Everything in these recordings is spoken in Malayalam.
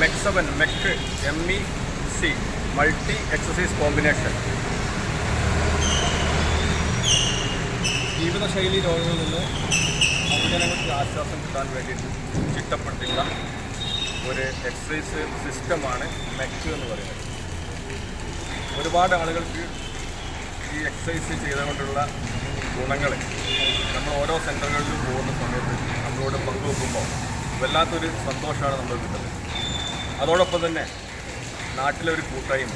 MEC seven MEC M E C multi exercise combination ജീവിതശൈലി രോഗങ്ങളിൽ നിന്ന് പൊതുജനങ്ങൾക്ക് ആശ്വാസം കിട്ടാൻ വേണ്ടിയിട്ട് ചിട്ടപ്പെട്ടില്ല ഒരു എക്സസൈസ് സിസ്റ്റമാണ് മെക്ക് എന്ന് പറയുന്നത്. ഒരുപാട് ആളുകൾക്ക് ഈ എക്സസൈസ് ചെയ്തുകൊണ്ടുള്ള ഗുണങ്ങൾ നമ്മൾ ഓരോ സെന്ററുകളിലും പോകുന്ന സമയത്ത് നമ്മളോട് പങ്കുവെക്കുമ്പോൾ വല്ലാത്തൊരു സന്തോഷമാണ് നമ്മൾ കിട്ടുന്നത്. അതോടൊപ്പം തന്നെ നാട്ടിലൊരു കൂട്ടായ്മ.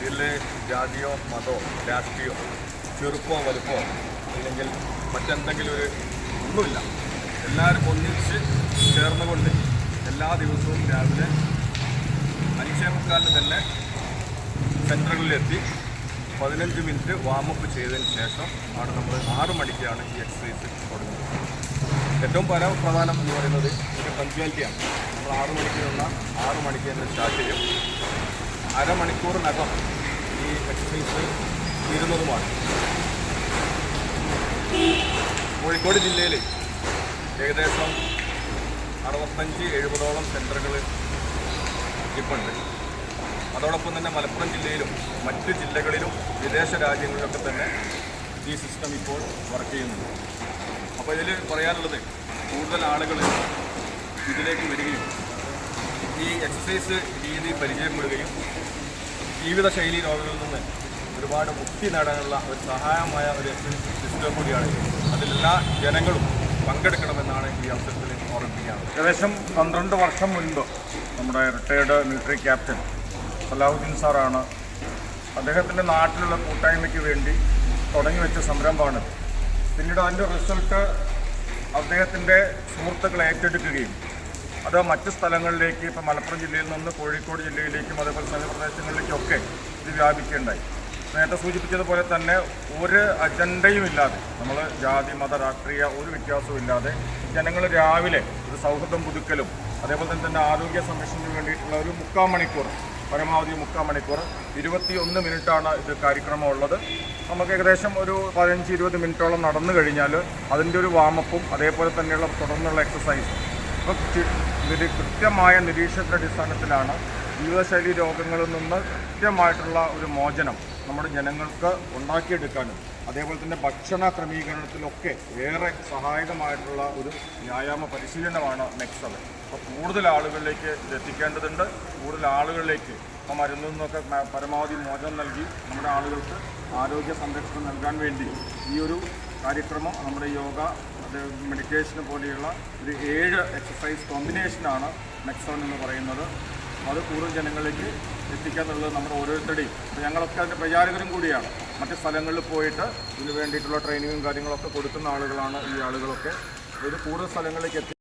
ഇതിൽ ജാതിയോ മതമോ രാഷ്ട്രീയോ ചെറുപ്പോ വലുപ്പോ അല്ലെങ്കിൽ മറ്റെന്തെങ്കിലും ഒരു ഒന്നുമില്ല. എല്ലാവരും ഒന്നിച്ച് ചേർന്നുകൊണ്ട് എല്ലാ ദിവസവും രാവിലെ അഞ്ചേ മുക്കാലിന് തന്നെ സെന്ററുകളിലെത്തി പതിനഞ്ച് മിനിറ്റ് വാമപ്പ് ചെയ്തതിന് ശേഷം ആണ് നമ്മൾ ആറ് മണിക്കാണ് ഈ എക്സസൈസ് തുടങ്ങുന്നത്. ഏറ്റവും പരമപ്രധാനം എന്ന് പറയുന്നത് ഒരു പഞ്ച്വാലിറ്റിയാണ് നമ്മൾ ആറു മണിക്ക് നിന്ന ആറു മണിക്ക് തന്നെ സ്റ്റാർട്ട് ചെയ്യും. അരമണിക്കൂറിനകം ഈ എക്സസൈസ് തീരുന്നതുമാണ്. കോഴിക്കോട് ജില്ലയിൽ ഏകദേശം അറുപത്തഞ്ച് എഴുപതോളം സെന്ററുകൾ ഇപ്പുണ്ട് അതോടൊപ്പം തന്നെ മലപ്പുറം ജില്ലയിലും മറ്റ് ജില്ലകളിലും വിദേശ രാജ്യങ്ങളിലൊക്കെ തന്നെ ഈ സിസ്റ്റം ഇപ്പോൾ വർക്ക് ചെയ്യുന്നുണ്ട്. അപ്പോൾ ഇതിൽ പറയാനുള്ളത് കൂടുതൽ ആളുകൾ ഇതിലേക്ക് വരികയും ഈ എക്സസൈസ് രീതി പരിചയപ്പെടുകയും ജീവിതശൈലി രോഗങ്ങളിൽ നിന്ന് ഒരുപാട് മുക്തി നേടാനുള്ള ഒരു സഹായമായ ഒരു എക്സസൈസ് സിസ്റ്റം കൂടിയാണ്. അതിലെല്ലാ ജനങ്ങളും പങ്കെടുക്കണമെന്നാണ് ഈ അവസരത്തിൽ ഓർമ്മിപ്പിക്കാനുള്ളത് ഏകദേശം പന്ത്രണ്ട് വർഷം മുൻപ് നമ്മുടെ റിട്ടയേർഡ് മിലിറ്ററി ക്യാപ്റ്റൻ സലാഹുദ്ദീൻ സാറാണ് അദ്ദേഹത്തിന്റെ നാട്ടിലുള്ള കൂട്ടായ്മയ്ക്ക് വേണ്ടി തുടങ്ങി വെച്ച സംരംഭമാണ് പിന്നീട് അതിന്റെ റിസൾട്ട് അദ്ദേഹത്തിന്റെ സുഹൃത്തുക്കൾ ഏറ്റെടുക്കുകയും അത് മറ്റ് സ്ഥലങ്ങളിലേക്ക് ഇപ്പോൾ മലപ്പുറം ജില്ലയിൽ നിന്ന് കോഴിക്കോട് ജില്ലയിലേക്കും അതേപോലെ സമീപപ്രദേശങ്ങളിലേക്കൊക്കെ ഇത് വ്യാപിക്കുകയുണ്ടായി. നേരത്തെ സൂചിപ്പിച്ചതുപോലെ തന്നെ ഒരു അജണ്ടയും ഇല്ലാതെ നമ്മൾ ജാതി മത രാഷ്ട്രീയ ഒരു വ്യത്യാസവും ഇല്ലാതെ ജനങ്ങൾ രാവിലെ ഒരു സൗഹൃദം പുതുക്കലും അതേപോലെ തന്നെ ആരോഗ്യ സംരക്ഷണത്തിന് വേണ്ടിയിട്ടുള്ള ഒരു മുക്കാൽ മണിക്കൂർ പരമാവധി മുക്കാൽ മണിക്കൂർ. ഇരുപത്തിയൊന്ന് മിനിറ്റാണ് ഇത് കാര്യക്രമം ഉള്ളത് നമുക്ക് ഏകദേശം ഒരു പതിനഞ്ച് ഇരുപത് മിനിറ്റോളം നടന്നു കഴിഞ്ഞാൽ അതിന്റെ ഒരു വാമപ്പും അതേപോലെ തന്നെയുള്ള തുടർന്നുള്ള എക്സസൈസ് അപ്പോൾ ഇതിൽ കൃത്യമായ നിരീക്ഷണത്തിന്റെ അടിസ്ഥാനത്തിലാണ് ജീവിതശൈലി രോഗങ്ങളിൽ നിന്ന് കൃത്യമായിട്ടുള്ള ഒരു മോചനം നമ്മുടെ ജനങ്ങൾക്ക് ഉണ്ടാക്കിയെടുക്കാനും അതേപോലെ തന്നെ ഭക്ഷണ ക്രമീകരണത്തിലൊക്കെ ഏറെ സഹായകമായിട്ടുള്ള ഒരു വ്യായാമ പരിശീലനമാണ് നെക്സത് അപ്പോൾ കൂടുതൽ ആളുകളിലേക്ക് ഇത് എത്തിക്കേണ്ടതുണ്ട്. കൂടുതൽ ആളുകളിലേക്ക് ഇപ്പോൾ മരുന്നിൽ നിന്നൊക്കെ പരമാവധി മോചനം നൽകി നമ്മുടെ ആളുകൾക്ക് ആരോഗ്യ സംരക്ഷണം നൽകാൻ വേണ്ടി ഈ ഒരു കാര്യക്രമം നമ്മുടെ യോഗ അത് മെഡിറ്റേഷൻ പോലെയുള്ള ഒരു ഏഴ് എക്സസൈസ് കോമ്പിനേഷനാണ് മെക്സോൺ എന്ന് പറയുന്നത്. അത് കൂടുതൽ ജനങ്ങളിലേക്ക് എത്തിക്കുക എന്നുള്ളത് നമ്മുടെ ഓരോരുത്തരുടെയും. ഞങ്ങളൊക്കെ അതിന്റെ പ്രചാരകരും കൂടിയാണ്. മറ്റ് സ്ഥലങ്ങളിൽ പോയിട്ട് ഇതിന് വേണ്ടിയിട്ടുള്ള ട്രെയിനിങ്ങും കാര്യങ്ങളൊക്കെ കൊടുക്കുന്ന ആളുകളാണ് ഈ ആളുകളൊക്കെ. ഇത് കൂടുതൽ സ്ഥലങ്ങളിലേക്ക് എത്തി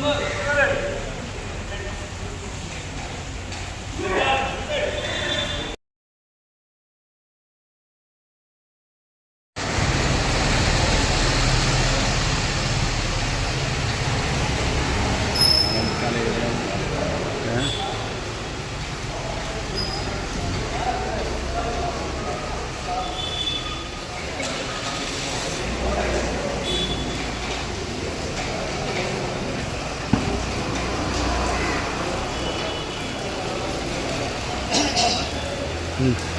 건 Mm.